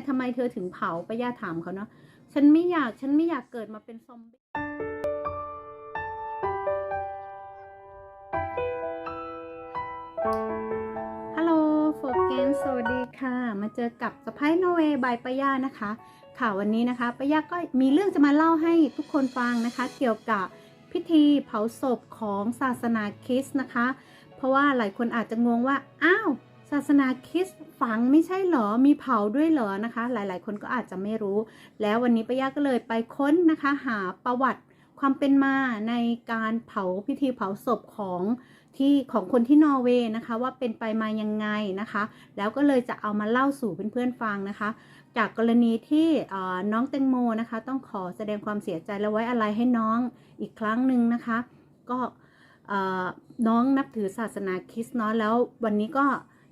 อะทำไมเธอถึงเผาป้าย่าถามเขาเนาะฉันไม่อยากฉันไม่อยากเกิดมาเป็นซอมบี้ฮัลโหลโฟเกนสวัสดีค่ะ มาเจอกับสไปโนเวบายป้าย่านะคะค่ะวันนี้นะคะป้าย่าก็มีเรื่องจะมาเล่าให้ทุกคนฟังนะคะ เกี่ยวกับพิธีเผาศพของศาสนาคริสต์นะคะ เพราะว่าหลายคนอาจจะงงว่า อ้าว ศาสนาคริสต์ฝังไม่ใช่เหรอ มีเผาด้วยเหรอนะคะ หลายๆ คนก็อาจจะไม่รู้ แล้ววันนี้ป้าย่าก็เลยไปค้นนะคะ หาประวัติความเป็นมาในการเผาพิธีเผาศพของที่ของคนที่นอร์เวย์นะคะ ว่าเป็นไปมายังไงนะคะ แล้วก็เลยจะเอามาเล่าสู่เพื่อนๆฟังนะคะ จากกรณีที่น้องแตงโมนะคะ ต้องขอแสดงความเสียใจและไว้อะไรให้น้องอีกครั้งหนึ่งนะคะ ก็น้องนับถือศาสนาคริสต์เนาะแล้ววันนี้ก็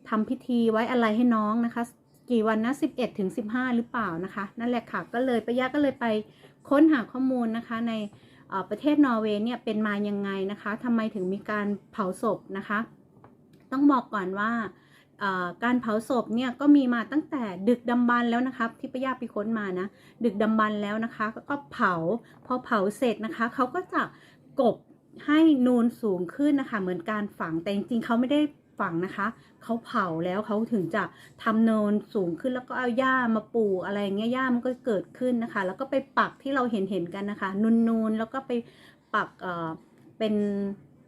ทำพิธีไว้อะไรให้น้องนะคะ กี่วันนะ11ถึง15หรือเปล่านะคะ นั่นแหละค่ะก็เลยปะยะก็เลยไปค้นหาข้อมูลนะคะในประเทศนอร์เวย์เนี่ยเป็นมายังไงนะคะทำไมถึงมีการเผาศพนะคะ ต้องบอกก่อนว่าการเผาศพเนี่ยก็มีมาตั้งแต่ดึกดำบรรพ์แล้วนะคะที่ปะยาไปค้นมานะดึกดำบรรพ์แล้วนะคะ ก็เผาพอเผาเสร็จนะคะเขาก็จะกบให้นูนสูงขึ้นนะคะ เหมือนการฝังแต่จริงๆเขาไม่ได้ ฝังนะคะ เขาเผาแล้วเขาถึงจะทำเนินสูงขึ้นแล้วก็เอาหญ้ามาปลูกอะไรอย่างเงี้ยหญ้ามันก็เกิดขึ้นนะคะ แล้วก็ไปปักที่เราเห็นเห็นๆกันนะคะ นูนๆแล้วก็ไปปักเอ่อเป็น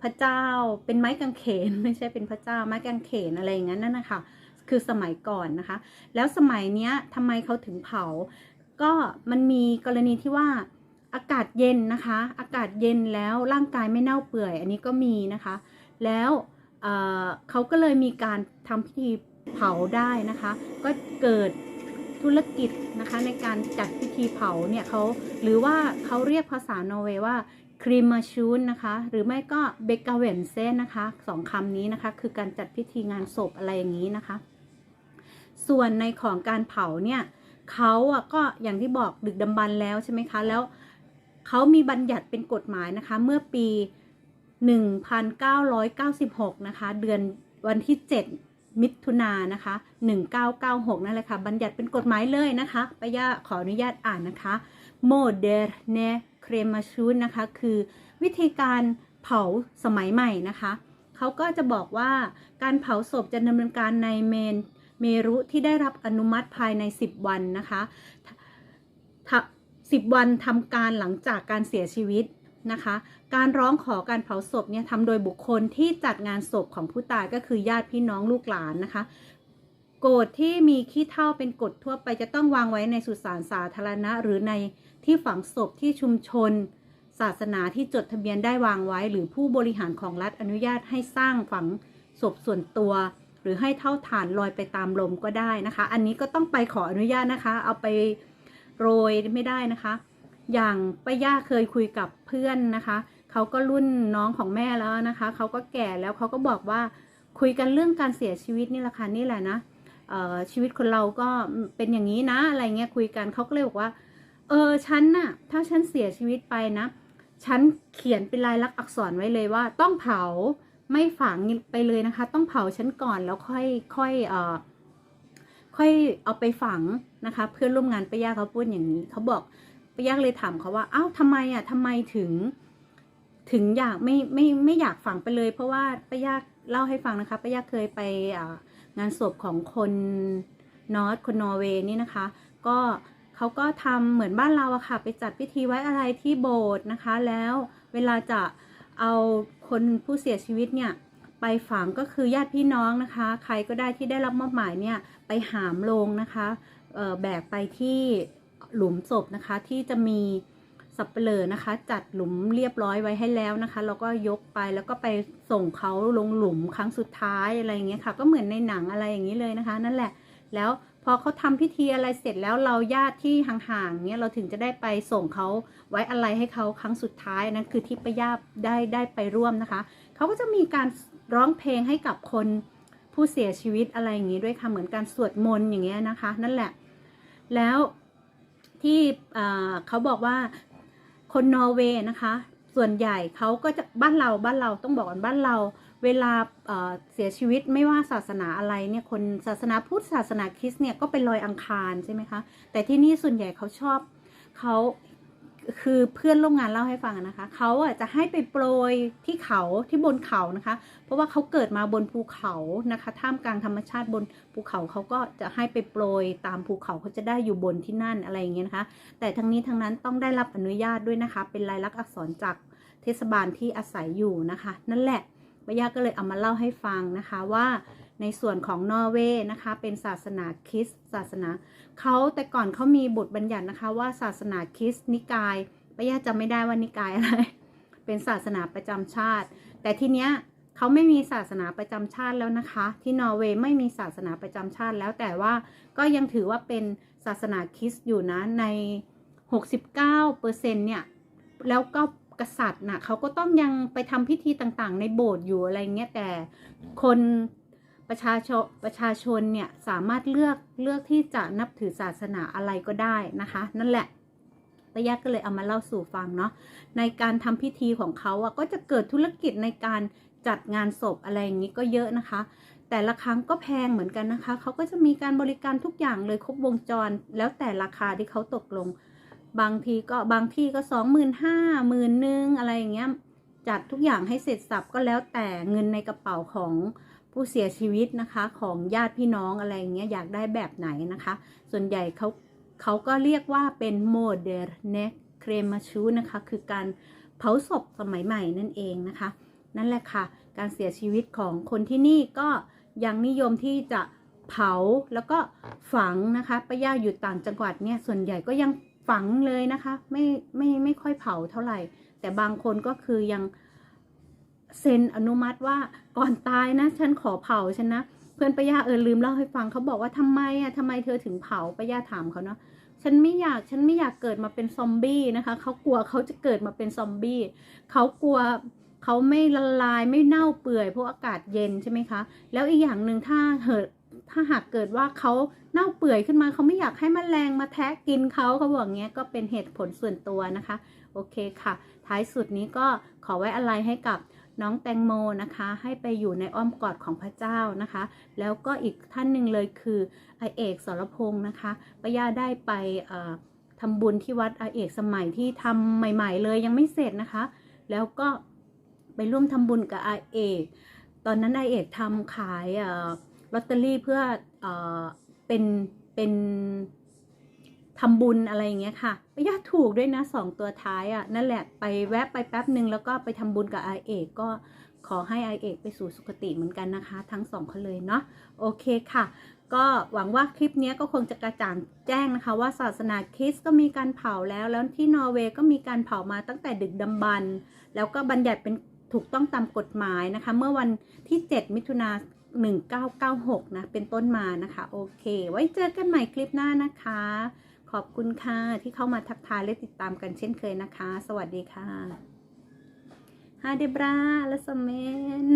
พระเจ้า เป็นไม้กางเขนไม่ใช่เป็นพระเจ้าไม้กางเขนอะไรอย่างนั้นนั่นนะคะคือสมัยก่อนนะคะ แล้วสมัยเนี้ยทำไมเขาถึงเผา ก็มันมีกรณีที่ว่าอากาศเย็นนะคะ อากาศเย็นแล้วร่างกายไม่เน่าเปื่อย อันนี้ก็มีนะคะ แล้ว เขาก็เลยมีการทำพิธีเผาได้นะคะ ก็เกิดธุรกิจนะคะในการจัดพิธีเผาเนี่ยเขาหรือว่าเขาเรียกภาษานอร์เวย์ว่าครีมาชูนนะคะ หรือไม่ก็เบกาเวนเซนนะคะสองคำนี้นะคะ คือการจัดพิธีงานศพอะไรอย่างนี้นะคะ ส่วนในของการเผาเนี่ยเขาอะก็อย่างที่บอกดึกดำบรรพ์แล้วใช่ไหมคะ แล้วเขามีบัญญัติเป็นกฎหมายนะคะ เมื่อปี 1996 นะคะ เดือนวันที่ 7 มิถุนายนนะคะ 1996 นั่นแหละค่ะ บัญญัติเป็นกฎหมายเลยนะคะปะย่าขออนุญาตอ่านนะคะ Moderne Cremation นะคะ คือวิธีการเผาสมัยใหม่นะคะ เขาก็จะบอกว่าการเผาศพจะดำเนินการในเมนเมรุที่ได้รับอนุมัติภายใน 10 วันนะคะ 10 วันทำการหลังจากการเสียชีวิต นะคะ การร้องขอการเผาศพเนี่ยทำโดยบุคคลที่จัดงานศพของผู้ตายก็คือญาติพี่น้องลูกหลานนะคะโกรธที่มีขี้เท่าเป็นกฎทั่วไปจะต้องวางไว้ในสุสานสาธารณะ หรือในที่ฝังศพที่ชุมชน ศาสนาที่จดทะเบียนได้วางไว้ หรือผู้บริหารของรัฐอนุญาตให้สร้างฝังศพส่วนตัว หรือให้เท่าฐานลอยไปตามลมก็ได้นะคะ อันนี้ก็ต้องไปขออนุญาตนะคะ เอาไปโรยไม่ได้นะคะ อย่างป้าย่าเคยคุยกับเพื่อนนะคะเขาก็รุ่นน้องของแม่แล้วนะคะเขาก็แก่แล้วเขาก็บอกว่าคุยกันเรื่องการเสียชีวิตนี่แหละค่ะนี่แหละนะเออชีวิตคนเราก็เป็นอย่างนี้นะอะไรเงี้ยคุยกันเขาก็เลยบอกว่า เออฉันน่ะ ถ้าฉันเสียชีวิตไปนะ ฉันเขียนเป็นลายลักษณ์อักษรไว้เลยว่า ต้องเผาไม่ฝังไปเลยนะคะ ต้องเผาฉันก่อนแล้วค่อยค่อยเอ่อค่อยเอาไปฝังนะคะ เพื่อนร่วมงานป้ายาเขาพูดอย่างนี้เขาบอก ป้าย่าเลยถามเขาว่าอ้าวทำไมอะทำไมถึง ถึงอยากไม่ไม่ไม่อยากฝังไปเลย เพราะว่าป้าย่าเล่าให้ฟังนะคะป้าย่าเคยไปงานศพของคนนอร์ทคนนอร์เวย์นี่นะคะ ก็เขาก็ทำเหมือนบ้านเราอะค่ะ ไปจัดพิธีไว้อะไรที่โบสถ์นะคะ แล้วเวลาจะเอาคนผู้เสียชีวิตเนี่ยไปฝังก็คือญาติพี่น้องนะคะ ใครก็ได้ที่ได้รับมอบหมายเนี่ยไปหามลงนะคะเอ่อแบกไปที่ หลุมศพนะคะ ที่จะมีสับเปลือนะคะ จัดหลุมเรียบร้อยไว้ให้แล้วนะคะแล้วก็ยกไปแล้วก็ไปส่งเขาลงหลุมครั้งสุดท้ายอะไรอย่างเงี้ยค่ะ ก็เหมือนในหนังอะไรอย่างนี้เลยนะคะ นั่นแหละ แล้วพอเขาทำพิธีอะไรเสร็จแล้วเราญาติที่ห่างๆเนี่ยเราถึงจะได้ไปส่งเขาไว้อะไรให้เขาครั้งสุดท้ายนั่นคือที่ป้าย่าได้ได้ไปร่วมนะคะเขาก็จะมีการร้องเพลงให้กับคนผู้เสียชีวิตอะไรอย่างนี้ด้วยค่ะเหมือนการสวดมนต์อย่างเงี้ยนะคะ นั่นแหละ แล้ว ที่เขาบอกว่าคนนอร์เวย์นะคะ ส่วนใหญ่เขาก็จะบ้านเราบ้านเราต้องบอกก่อนบ้านเรา เวลาเอ่อเสียชีวิตไม่ว่าศาสนาอะไรเนี่ยคนศาสนาพุทธศาสนาคริสต์เนี่ยก็เป็นลอยอังคารใช่ไหมคะ แต่ที่นี่ส่วนใหญ่เขาชอบเขา คือเพื่อนร่วมงานเล่าให้ฟังนะคะ เขาอะจะให้ไปโปรยที่เขาที่บนเขานะคะ เพราะว่าเขาเกิดมาบนภูเขานะคะ ท่ามกลางธรรมชาติบนภูเขาเขาก็จะให้ไปโปรยตามภูเขาเขาจะได้อยู่บนที่นั่นอะไรอย่างเงี้ยนะคะ แต่ทั้งนี้ทั้งนั้นต้องได้รับอนุญาตด้วยนะคะ เป็นลายลักษณ์อักษรจากเทศบาลที่อาศัยอยู่นะคะ นั่นแหละปายาก็เลยเอามาเล่าให้ฟังนะคะว่าในส่วนของนอร์เวย์นะคะ เป็นศาสนาคริสต์ศาสนา เขาแต่ก่อนเขามีบทบัญญัตินะคะว่าศาสนาคริสต์นิกายปายาจำไม่ได้ว่านิกายอะไร เป็นศาสนาประจำชาติ แต่ทีเนี้ยเขาไม่มีศาสนาประจำชาติแล้วนะคะ ที่นอร์เวย์ไม่มีศาสนาประจำชาติแล้วแต่ว่าก็ยังถือว่าเป็นศาสนาคริสต์อยู่นะใน 69%เนี่ยแล้วก็กษัตริย์น่ะเขาก็ต้องยังไปทำพิธีต่างๆ ในโบสถ์อยู่อะไรเงี้ยแต่คน ประชาชนประชาชนเนี่ยสามารถเลือกเลือกที่จะนับถือศาสนาอะไรก็ได้นะคะ นั่นแหละปะยะก็เลยเอามาเล่าสู่ฟังเนาะในการทำพิธีของเขาอะก็จะเกิดธุรกิจในการจัดงานศพอะไรอย่างนี้ก็เยอะนะคะ แต่ละครั้งก็แพงเหมือนกันนะคะ เขาก็จะมีการบริการทุกอย่างเลยครบวงจร แล้วแต่ราคาที่เขาตกลง บางทีก็บางที่ก็สองหมื่นห้าหมื่นหนึ่งอะไรอย่างเงี้ยจัดทุกอย่างให้เสร็จสับก็แล้วแต่เงินในกระเป๋าของ ผู้เสียชีวิตนะคะของญาติพี่น้องอะไรอย่างเงี้ยอยากได้แบบไหนนะคะ ส่วนใหญ่เขาเขาก็เรียกว่าเป็นโมเดร์เนเครมาชูนะคะ คือการเผาศพสมัยใหม่นั่นเองนะคะ นั่นแหละค่ะ การเสียชีวิตของคนที่นี่ก็ยังนิยมที่จะเผาแล้วก็ฝังนะคะป้าย่าอยู่ต่างจังหวัดเนี่ยส่วนใหญ่ก็ยังฝังเลยนะคะ ไม่ไม่ไม่ค่อยเผาเท่าไหร่ แต่บางคนก็คือยัง เซ็นอนุมัติว่าก่อนตายนะ ฉันขอเผาฉันนะ เพื่อนป้าย่าเออลืมเล่าให้ฟังเขาบอกว่าทำไมอะทำไมเธอถึงเผาป้าย่าถามเขาเนาะฉันไม่อยากฉันไม่อยากเกิดมาเป็นซอมบี้นะคะเขากลัวเขาจะเกิดมาเป็นซอมบี้เขากลัวเขาไม่ละลายไม่เน่าเปื่อยเพราะอากาศเย็นใช่ไหมคะ แล้วอีกอย่างหนึ่งถ้าเหอะถ้าหากเกิดว่าเขาเน่าเปื่อยขึ้นมาเขาไม่อยากให้มแมลงมาแทะกินเขาเขาบอกเงี้ยก็เป็นเหตุผลส่วนตัวนะคะ โอเคค่ะ ท้ายสุดนี้ก็ขอไว้อะไรให้กับ น้องแตงโมนะคะ ให้ไปอยู่ในอ้อมกอดของพระเจ้านะคะ แล้วก็อีกท่านหนึ่งเลยคือไอเอกสรพงศ์นะคะป้าย่าได้ไปทำบุญที่วัดไอเอกสมัยที่ทำใหม่ ๆ เลยยังไม่เสร็จนะคะ แล้วก็ไปร่วมทำบุญกับไอเอก ตอนนั้นไอเอกทำขายลอตเตอรี่เพื่ออเป็นเป็น ทำบุญอะไรอย่างเงี้ยค่ะป้าย่าถูกด้วยนะสองตัวท้ายอะ่ะนั่นแหละไปแวะไปแป๊บหนึ่งแล้วก็ไปทำบุญกับไอเอกก็ขอให้ไอเอกไปสู่สุคติเหมือนกันนะคะ ทั้งสองคนเลยเนาะโอเคค่ะ ก็หวังว่าคลิปนี้ก็คงจะกระจ่างแจ้งนะคะ ว่าศาสนาคริสต์ก็มีการเผาแล้ว แล้วที่นอร์เวย์ก็มีการเผามาตั้งแต่ดึกดำบรรแล้วก็บัญญัติเป็นถูกต้องตามกฎหมายนะคะ เมื่อวันที่ 7 มิถุนา1996 นะ เป็นต้นมานะคะ โอเค ไว้เจอกันใหม่คลิปหน้านะคะ ขอบคุณค่ะที่เข้ามาทักทายและติดตามกันเช่นเคยนะคะ สวัสดีค่ะฮาเดบราและสเมน